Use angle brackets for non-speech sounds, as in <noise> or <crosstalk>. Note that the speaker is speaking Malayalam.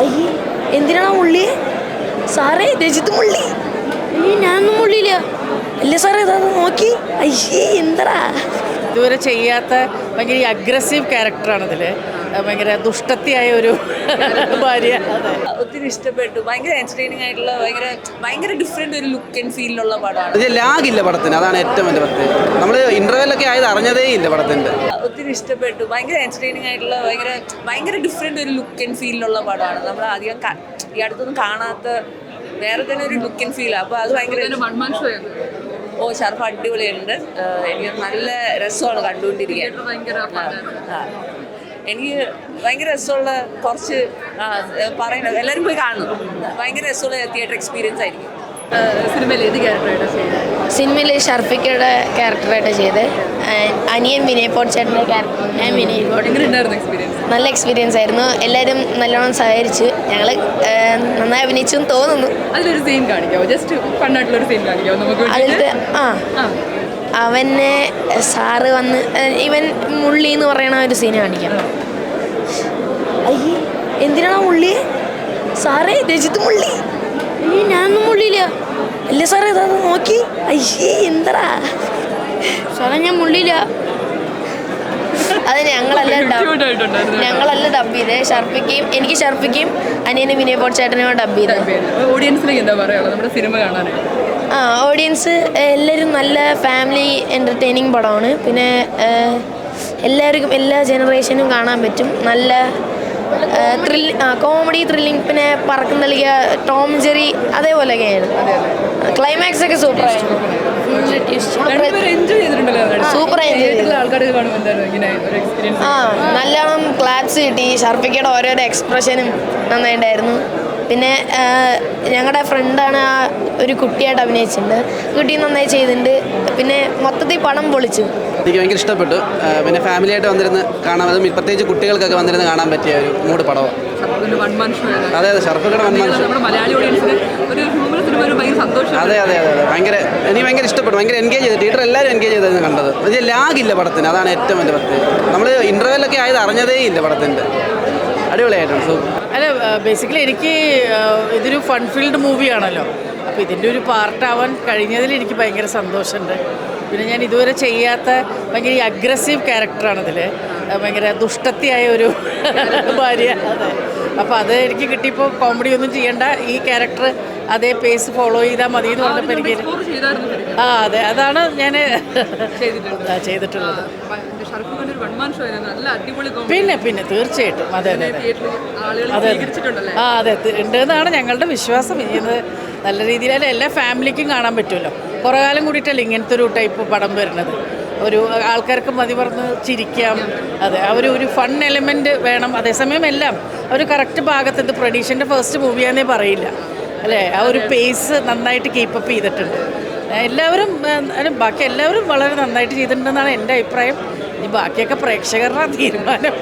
അയ്യേ എന്തിനാണോ മുള്ളി സാറേ രജിത്ത് മുള്ളി. അയ്യേ ഞാനൊന്നും മുള്ളിയില്ല. അല്ല സാറേ ഇതാ നോക്കി. അയ്യേ എന്താ ഇതുവരെ ചെയ്യാത്ത ഭയങ്കര അഗ്രസീവ് ക്യാരക്ടറാണിതിൽ ഭയങ്കര ദുഷ്ടത്തിയായ ഒരു ഭാര്യ. ഒത്തിരി ഇഷ്ടപ്പെട്ടു. ഭയങ്കര എന്റർടൈനിങ് ആയിട്ടുള്ള ഭയങ്കര ഭയങ്കര ഡിഫറെന്റ് ഒരു ലുക്ക് ആൻഡ് ഫീലിലുള്ള പടമാണ്. ഇത് ലാഗില്ല പടത്തിന്. അതാണ് ഏറ്റവും വലിയ പ്രത്യേകത. നമ്മൾ ഇന്റർവെല്ലൊക്കെ ആയത് അറിഞ്ഞതേ ഇല്ല പടത്തിന്റെ. ഒത്തിരി ഇഷ്ടപ്പെട്ടു. ഭയങ്കര എന്റർടൈനിങ് ആയിട്ടുള്ള ഭയങ്കര ഭയങ്കര ഡിഫറെന്റ് ഒരു ലുക്ക് ആൻഡ് ഫീലിലുള്ള പടമാണ്. നമ്മൾ അധികം ഈ അടുത്തൊന്നും കാണാത്ത വേറെ തന്നെ ഒരു ലുക്ക് ആൻഡ് ഫീലാണ് അപ്പോൾ അത് ഭയങ്കര ഓ ഷർഫ് അടിപൊളിയുണ്ട്. എനിക്ക് നല്ല രസമാണ് കണ്ടുകൊണ്ടിരിക്കാൻ. എനിക്ക് ഭയങ്കര രസമുള്ള കുറച്ച് പറയുന്നത്. എല്ലാവരും പോയി കാണുന്നു ഭയങ്കര രസമുള്ള തിയേറ്റർ എക്സ്പീരിയൻസ് ആയിരിക്കും. സിനിമയിൽ ഏത് ക്യാരക്ടറായിട്ടാണ് സിനിമയിൽ ഷർഫിക്കയുടെ ക്യാരക്ടറായിട്ട് ചെയ്ത്. അനിയൻ വിനയ് പോട്ട് ചേട്ടന്റെ ക്യാരക്ടർ ഞാൻ വിനയ് പോട്ട് എക്സ്പീരിയൻസ് നല്ല എക്സ്പീരിയൻസ് ആയിരുന്നു. എല്ലാവരും നല്ലോണം സഹകരിച്ചു ഞങ്ങൾ നന്നായി അഭിനയിച്ചെന്ന് തോന്നുന്നു. അതിലൊരു സീൻ കാണിക്കാമോ ജസ്റ്റ് ഫണ്ണായിട്ടുള്ളൊരു സീൻ കാണിക്കാമോ നമുക്ക് അതിലത്തെ ആ. അവനെ സാറ് വന്ന് ഇവൻ മുള്ളി എന്ന് പറയണ ഒരു സീന കാണിക്കാം. അയ്യേ എന്തിനാണ് മുള്ളി? സാറേ രജിത്ത് മുള്ളി. അയ്യേ ഞാനൊന്നും മുള്ളിയില്ല. അല്ലേ സാറേ ഇതാ നോക്കി. അയ്യേ എന്താ സാറേ ഞാൻ മുള്ളിയില്ല. അത് ഞങ്ങളല്ല. <laughs> ഞങ്ങളല്ല ഡബ് ചെയ്തേ. ഷർപ്പിക്കുകയും എനിക്ക് ഷർപ്പിക്കുകയും അനിയനെ വിനയ പോട്ട് ചേട്ടനെയോ ഡബ് ചെയ്തത്. ഓഡിയൻസിലേക്ക് എന്താ പറയാനുള്ളത്? നമ്മുടെ സിനിമ കാണാനായിട്ട്. ആ ഓഡിയൻസ് എല്ലാവരും നല്ല ഫാമിലി എന്റർടൈനിങ് പടമാണ്. പിന്നെ എല്ലാവർക്കും എല്ലാ ജനറേഷനും കാണാൻ പറ്റും. നല്ല ത്രില്ലി ആ കോമഡി ത്രില്ലിങ് പിന്നെ പറക്കം നൽകിയ ടോം ജെറി അതേപോലെയൊക്കെയാണ്. ക്ലൈമാക്സ് ഒക്കെ സൂപ്പർ സൂപ്പർ ആ നല്ലോണം ക്ലാപ്സ് കിട്ടി. ഷർഫിക്കയുടെ ഓരോരോ എക്സ്പ്രഷനും നന്നായിട്ടുണ്ടായിരുന്നു പിന്നെ ഞങ്ങളുടെ ഫ്രണ്ടാണ് ആ ഒരു കുട്ടിയായിട്ട് അഭിനയിച്ചിട്ടുണ്ട്. കുട്ടി നന്നായി ചെയ്തിട്ടുണ്ട് പിന്നെ മൊത്തത്തിൽ പണം പൊളിച്ചു. എനിക്ക് ഭയങ്കര ഇഷ്ടപ്പെട്ടു. പിന്നെ ഫാമിലിയായിട്ട് വന്നിരുന്ന് കാണാൻ അതും പ്രത്യേകിച്ച് കുട്ടികൾക്കൊക്കെ വന്നിരുന്ന് കാണാൻ പറ്റിയ ഒരു മൂട് പടമാണ് ആണ്. അതെ അതെ ഷർഫുകളുടെ വൺ അതെ അതെ അതെ അതെ ഭയങ്കര എനിക്ക് ഭയങ്കര ഇഷ്ടപ്പെട്ടു. ഭയങ്കര എൻഗേജ് ചെയ്ത്. തിയേറ്റർ എല്ലാവരും എൻഗേജ് ചെയ്തായിരുന്നു കണ്ടത്. വലിയ ലാഗില്ല പടത്തിന്. അതാണ് ഏറ്റവും വലിയ പ്രത്യേകത. നമ്മൾ ഇന്റർവെല്ലൊക്കെ ആയത് അറിഞ്ഞതേ ഇല്ല പടത്തിന്റെ അടിപൊളിയായിട്ടുണ്ട്. സൂപ്പർ. അല്ല ബേസിക്കലി എനിക്ക് ഇതൊരു ഫൺ ഫീൽഡ് മൂവിയാണല്ലോ അപ്പോൾ ഇതിന്റെ ഒരു പാർട്ടാവാൻ കഴിഞ്ഞതിൽ എനിക്ക് ഭയങ്കര സന്തോഷമുണ്ട്. പിന്നെ ഞാൻ ഇതുവരെ ചെയ്യാത്ത ഭയങ്കര അഗ്രസീവ് ക്യാരക്ടറാണതിൽ ഭയങ്കര ദുഷ്ടത്തിയായ ഒരു <laughs> ഭാര്യ. അതെ അപ്പോൾ അത് എനിക്ക് കിട്ടിയപ്പോൾ കോമഡി ഒന്നും ചെയ്യണ്ട. ഈ ക്യാരക്ടർ അതേ പേസ് ഫോളോ ചെയ്താൽ മതി എന്ന് പറഞ്ഞപ്പോൾ എനിക്ക് ആ അതെ. അതാണ് ഞാൻ. ചെയ്തിട്ടുള്ളത്. ഷർഫ് ഖാൻ ഒരു ഷോ നല്ല അടിപൊളി പിന്നെ പിന്നെ തീർച്ചയായിട്ടും. അതെ അതെ അതെ. അതെ അതെ. സ്വീകരിച്ചിട്ടുണ്ടല്ലേ? ആ അതെ ഉണ്ടെന്നാണ് ഞങ്ങളുടെ വിശ്വാസം. ഇത് നല്ല രീതിയിൽ എല്ലാ ഫാമിലിക്കും കാണാൻ പറ്റുമല്ലോ. കുറേ കാലം കൂടിയിട്ടല്ലേ ഇങ്ങനത്തെ ഒരു ടൈപ്പ് പടം വരുന്നത്. ഒരു ആൾക്കാർക്ക് മതി പറഞ്ഞ് ചിരിക്കാം. അതെ അവർ ഒരു ഒരു ഫൺ എലമെന്റ് വേണം. അതേസമയം എല്ലാം ഒരു കറക്റ്റ് ഭാഗത്ത് ഇത് പ്രൊഡീഷന്റെ ഫസ്റ്റ് മൂവിയാന്നേ പറയില്ല. അല്ലേ? ആ ഒരു പേസ് നന്നായിട്ട് കീപ്പപ്പ് ചെയ്തിട്ടുണ്ട്. എല്ലാവരും ബാക്കി എല്ലാവരും വളരെ നന്നായിട്ട് ചെയ്തിട്ടുണ്ടെന്നാണ് എന്റെ അഭിപ്രായം. ഇനി ബാക്കിയൊക്കെ പ്രേക്ഷകരുടെ തീരുമാനം.